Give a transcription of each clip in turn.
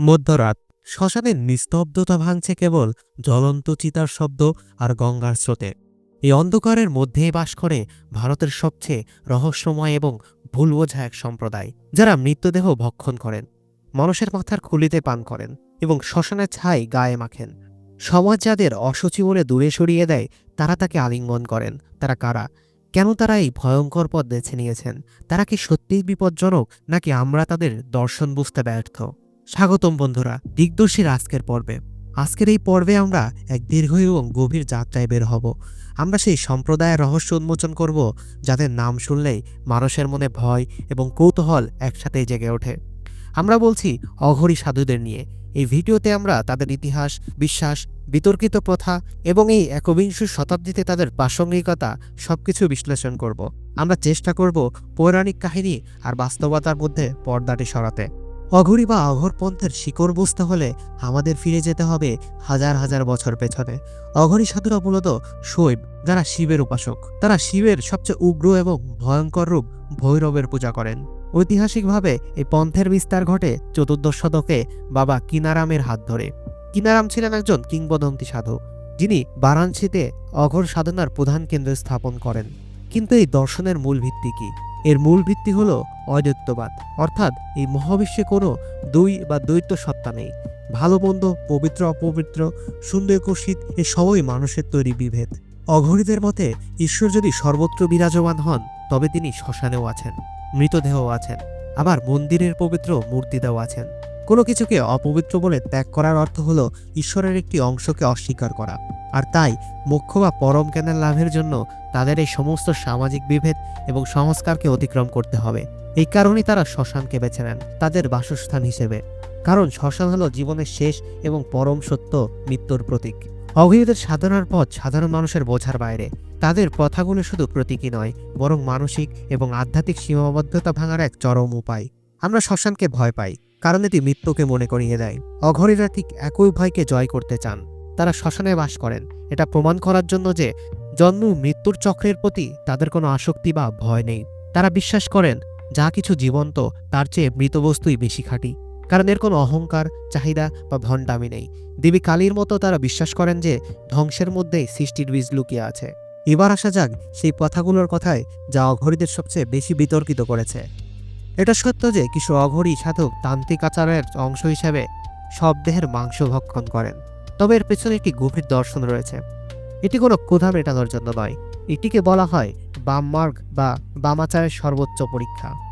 মধ্যরাত, শ্মশানের নিস্তব্ধতা ভাঙছে কেবল জ্বলন্ত চিতার শব্দ আর গঙ্গার স্রোতে। এই অন্ধকারের মধ্যেই বাস করে ভারতের সবচেয়ে রহস্যময় এবং ভুল বোঝা এক সম্প্রদায়, যারা মৃতদেহ ভক্ষণ করেন, মানুষের মাথার খুলিতে পান করেন এবং শ্মশানের ছাই গায়ে মাখেন। সমাজ যাদের অসুচি বলে দূরে সরিয়ে দেয়, তারা তাকে আলিঙ্গন করেন। তারা কারা? কেন তারা এই ভয়ঙ্কর পথ বেছে নিয়েছেন? তারা কি সত্যিই বিপজ্জনক, নাকি আমরা তাদের দর্শন বুঝতে ব্যর্থ? স্বাগতম বন্ধুরা, দিগদর্শীর আজকের পর্বে। আজকের এই পর্বে আমরা এক দীর্ঘ এবং গভীর যাত্রায় বের হব। আমরা সেই সম্প্রদায়ের রহস্য উন্মোচন করব, যাদের নাম শুনলেই মানুষের মনে ভয় এবং কৌতূহল একসাথেই জেগে ওঠে। আমরা বলছি অঘরী সাধুদের নিয়ে। এই ভিডিওতে আমরা তাদের ইতিহাস, বিশ্বাস, বিতর্কিত প্রথা এবং এই একবিংশ শতাব্দীতে তাদের প্রাসঙ্গিকতা সবকিছু বিশ্লেষণ করব। আমরা চেষ্টা করব পৌরাণিক কাহিনী আর বাস্তবতার মধ্যে পর্দাটি সরাতে। অঘরী বা অঘরপন্থের শিকড় বুঝতে হলে আমাদের ফিরে যেতে হবে হাজার হাজার বছর পেছনে। অঘরী সাধুরা মূলত শৈব, যারা শিবের উপাসক। তারা শিবের সবচেয়ে উগ্র এবং ভয়ঙ্কর রূপ ভৈরবের পূজা করেন। ঐতিহাসিকভাবে এই পন্থের বিস্তার ঘটে চতুর্দশ শতকে বাবা কিনারামের হাত ধরে। কিনারাম ছিলেন একজন কিংবদন্তি সাধু, যিনি বারাণসীতে অঘর সাধনার প্রধান কেন্দ্র স্থাপন করেন। কিন্তু এই দর্শনের মূল ভিত্তি কি? এর মূল ভিত্তি হল অদ্বৈতবাদ। অর্থাৎ এই মহাবিশ্বে কোনো দুই বা দ্বৈত সত্তা নেই। ভালো, মন্দ, পবিত্র, অপবিত্র, সুন্দর কুশিত এ সবই মানুষের তৈরি বিভেদ। অঘরীদের মতে, ঈশ্বর যদি সর্বত্র বিরাজমান হন, তবে তিনি শ্মশানেও আছেন, মৃতদেহও আছেন, আবার মন্দিরের পবিত্র মূর্তিতেও আছেন। কোনো কিছুকে অপবিত্র বলে ত্যাগ করার অর্থ হল ঈশ্বরের একটি অংশকে অস্বীকার করা। আর তাই মোক্ষ বা পরম জ্ঞানের লাভের জন্য তাদের এই সমস্ত সামাজিক বিভেদ এবং সংস্কারকে অতিক্রম করতে হবে। এই কারণেই তারা শ্মশানকে বেছে নেন, তাদের বাসস্থান হিসেবে। কারণ শ্মশান হলো জীবনের শেষ এবং পরম সত্য মৃত্যুর প্রতীক। অঘরীদের সাধনার পথ সাধারণ মানুষের বোঝার বাইরে। তাদের কথাগুলো শুধু প্রতীকী নয়, বরং মানসিক এবং আধ্যাত্মিক সীমাবদ্ধতা ভাঙার এক চরম উপায়। আমরা শ্মশানকে ভয় পাই। কারণ এটি মৃত্যুকে মনে করিয়ে দেয়। অঘরীরা ঠিক একই ভয়কে জয় করতে চান। তারা শ্মশানে বাস করেন। এটা প্রমাণ করার জন্য যে, জন্ম মৃত্যুর চক্রের প্রতি তাদের কোনো আসক্তি বা ভয় নেই। তারা বিশ্বাস করেন, যা কিছু জীবন্ত, তার চেয়ে মৃত বস্তুই বেশি খাঁটি। কারণ এর কোনো অহংকার, চাহিদা বা ভণ্ডামি নেই। দেবী কালীর মতো তারা বিশ্বাস করেন যে, ধ্বংসের মধ্যেই সৃষ্টির বীজ লুকিয়ে আছে। এবার আসা যাক সেই কথাগুলোর কথায় যা অঘরীদের সবচেয়ে বেশি বিতর্কিত করেছে। এটা সত্য যে কিছু অঘরী সাধক তান্ত্রিক আচারের অংশ হিসেবে সব দেহের মাংস ভক্ষণ করেন। তবে এর পেছনে একটি গভীর দর্শন রয়েছে। এটি কোনো ক্ষুধা মেটানোর জন্য নয়। এটিকে বলা হয় বাম মার্গ বা বামাচারের সর্বোচ্চ পরীক্ষা।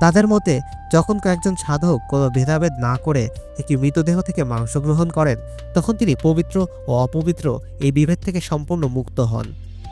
তাদের মতে, যখন কয়েকজন সাধক কোনো ভেদাভেদ না করে একটি মৃতদেহ থেকে মাংস গ্রহণ করেন, তখন তিনি পবিত্র ও অপবিত্র এই বিভেদ থেকে সম্পূর্ণ মুক্ত হন।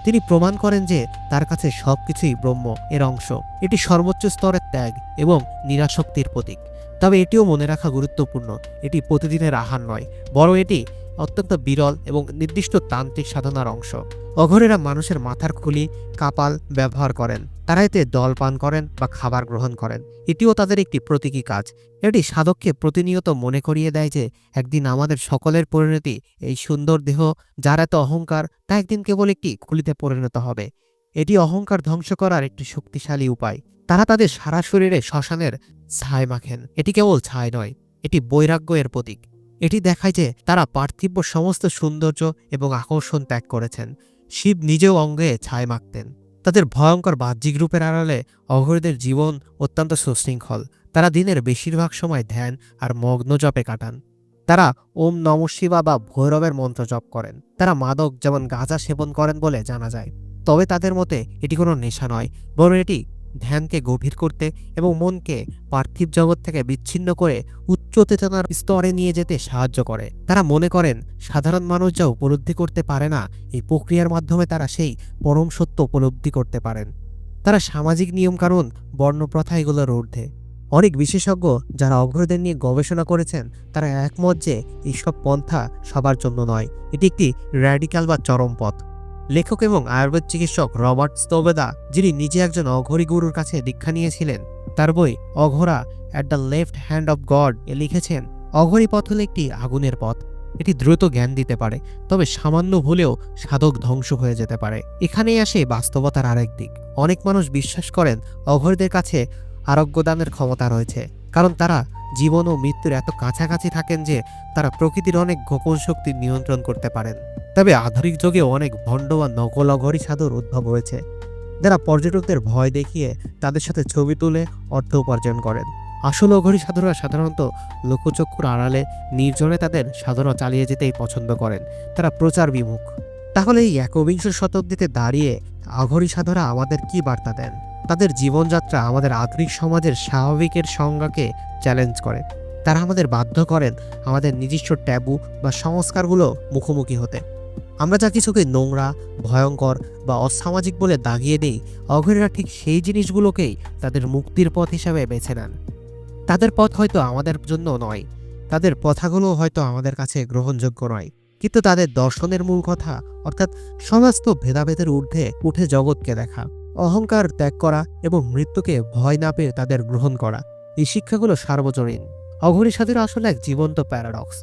তিনি প্রমাণ করেন যে তার কাছে সবকিছুই ব্রহ্ম এর অংশ। এটি সর্বোচ্চ স্তরের ত্যাগ এবং নিরাশক্তির প্রতীক। তবে এটিও মনে রাখা গুরুত্বপূর্ণ। এটি প্রতিদিনের আহার নয় বড় এটি অত্যন্ত বিরল এবং নির্দিষ্ট তান্ত্রিক সাধনার অংশ। অঘরেরা মানুষের মাথার খুলি, কাপাল ব্যবহার করেন। তারা এতে দল পান করেন বা খাবার গ্রহণ করেন। এটিও তাদের একটি প্রতীকী কাজ। এটি সাধককে প্রতিনিয়ত মনে করিয়ে দেয় যে, একদিন আমাদের সকলের পরিণতি এই সুন্দর দেহ, যার এত অহংকার, তা একদিন কেবল একটি খুলিতে পরিণত হবে। এটি অহংকার ধ্বংস করার একটি শক্তিশালী উপায়। তারা তাদের সারা শরীরে শ্মশানের ছায় মাখেন। এটি কেবল ছায় নয়, এটি বৈরাগ্য এর প্রতীক। এটি দেখায় যে তারা পার্থিব সমস্ত সৌন্দর্য এবং আকর্ষণ ত্যাগ করেছেন। শিব নিজেও অঙ্গে ছায় মাখতেন। তাদের ভয়ঙ্কর বাহ্যিক রূপের আড়ালে অঘরীদের জীবন অত্যন্ত সুশৃঙ্খল। তারা দিনের বেশিরভাগ সময় ধ্যান আর মগ্ন জপে কাটান। তারা ওম নম শিবা বা ভৈরবের মন্ত্র জপ করেন। তারা মাদক যেমন গাঁজা সেবন করেন বলে জানা যায়। তবে তাদের মতে এটি কোনো নেশা নয়, বরং এটি ধ্যানকে গভীর করতে এবং মনকে পার্থিব জগৎ থেকে বিচ্ছিন্ন করে উচ্চ চেতনার স্তরে নিয়ে যেতে সাহায্য করে। তারা মনে করেন, সাধারণ মানুষ যা উপলব্ধি করতে পারে না, এই প্রক্রিয়ার মাধ্যমে তারা সেই পরম সত্য উপলব্ধি করতে পারেন। তারা সামাজিক নিয়মকানুন বর্ণপ্রথা এগুলোর ঊর্ধ্বে। অনেক বিশেষজ্ঞ যারা অগ্রদের নিয়ে গবেষণা করেছেন, তারা একমত যে এইসব পন্থা সবার জন্য নয়। এটি একটি র্যাডিক্যাল বা চরম পথ। লেখক এবং আয়ুর্বেদ চিকিৎসক রবার্ট স্তোবেদা, যিনি নিজে একজন অঘরী গুরুর কাছে দীক্ষা নিয়েছিলেন, তার বই Aghora at the left hand of God এ লিখেছেন, অঘরী পথ হল একটি আগুনের পথ। এটি দ্রুত জ্ঞান দিতে পারে, তবে সামান্য ভুলেও সাধক ধ্বংস হয়ে যেতে পারে। এখানেই আসে বাস্তবতার আরেক দিক। অনেক মানুষ বিশ্বাস করেন অঘরীদের কাছে আরোগ্যদানের ক্ষমতা রয়েছে, কারণ তারা জীবন ও মৃত্যুর এত কাছাকাছি থাকেন যে তারা প্রকৃতির অনেক গোপন শক্তি নিয়ন্ত্রণ করতে পারেন। তবে আধুনিক যুগে অনেক ভণ্ড বা নকল অঘরী সাধুর উদ্ভব হয়েছে, যারা পর্যটকদের ভয় দেখিয়ে তাদের সাথে ছবি তুলে অর্থ উপার্জন করেন। আসল অঘরী সাধুরা সাধারণত লোকচক্ষুর আড়ালে, নির্জনে তাদের সাধনা চালিয়ে যেতেই পছন্দ করেন। তারা প্রচার বিমুখ। তাহলে এই একবিংশ শতাব্দীতে দাঁড়িয়ে অঘরী সাধুরা আমাদের কি বার্তা দেন? তাদের জীবনযাত্রা আমাদের আধুনিক সমাজের স্বাভাবিকের সংজ্ঞাকে চ্যালেঞ্জ করে। তারা আমাদের বাধ্য করেন আমাদের নিজস্ব ট্যাবু বা সংস্কারগুলো মুখোমুখি হতে। আমরা যা কিছুকে নোংরা, ভয়ঙ্কর বা অসামাজিক বলে দাগিয়ে দিই অঘরীরা ঠিক সেই জিনিসগুলোকেই তাদের মুক্তির পথ হিসাবে বেছে নেন। তাদের পথ হয়তো আমাদের জন্য নয়, তাদের কথাগুলো হয়তো আমাদের কাছে গ্রহণযোগ্য নয়, কিন্তু তাদের দর্শনের মূল কথা, অর্থাৎ সমস্ত ভেদাভেদের ঊর্ধ্বে উঠে জগৎকে দেখা, অহংকার ত্যাগ করা এবং মৃত্যুকে ভয় না পেয়ে তাদের গ্রহণ করা, এই শিক্ষাগুলো সার্বজনীন। অঘরী সাধুরা আসলে এক জীবন্ত প্যারাডক্স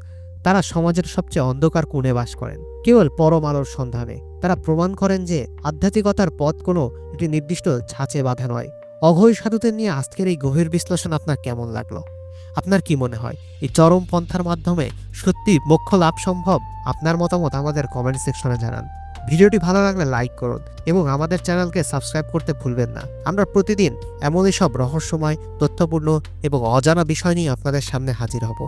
তারা সমাজের সবচেয়ে অন্ধকার কোণে বাস করেন। কেবল পরম আলোর সন্ধানে। তারা প্রমাণ করেন যে আধ্যাত্মিকতার পথ কোনো একটি নির্দিষ্ট ছাঁচে বাঁধা নয়। অঘরী সাধুদের নিয়ে আজকের এই গভীর বিশ্লেষণ আপনার কেমন লাগল? আপনার কি মনে হয়? এই চরম পন্থার মাধ্যমে সত্যি মোক্ষ লাভ সম্ভব? আপনার মতামত আমাদের কমেন্ট সেকশনে জানান। ভিডিওটি ভালো লাগলে লাইক করুন এবং আমাদের চ্যানেলকে সাবস্ক্রাইব করতে ভুলবেন না। আমরা প্রতিদিন এমনই সব রহস্যময়, তথ্যপূর্ণ এবং অজানা বিষয় নিয়ে আপনাদের সামনে হাজির হব।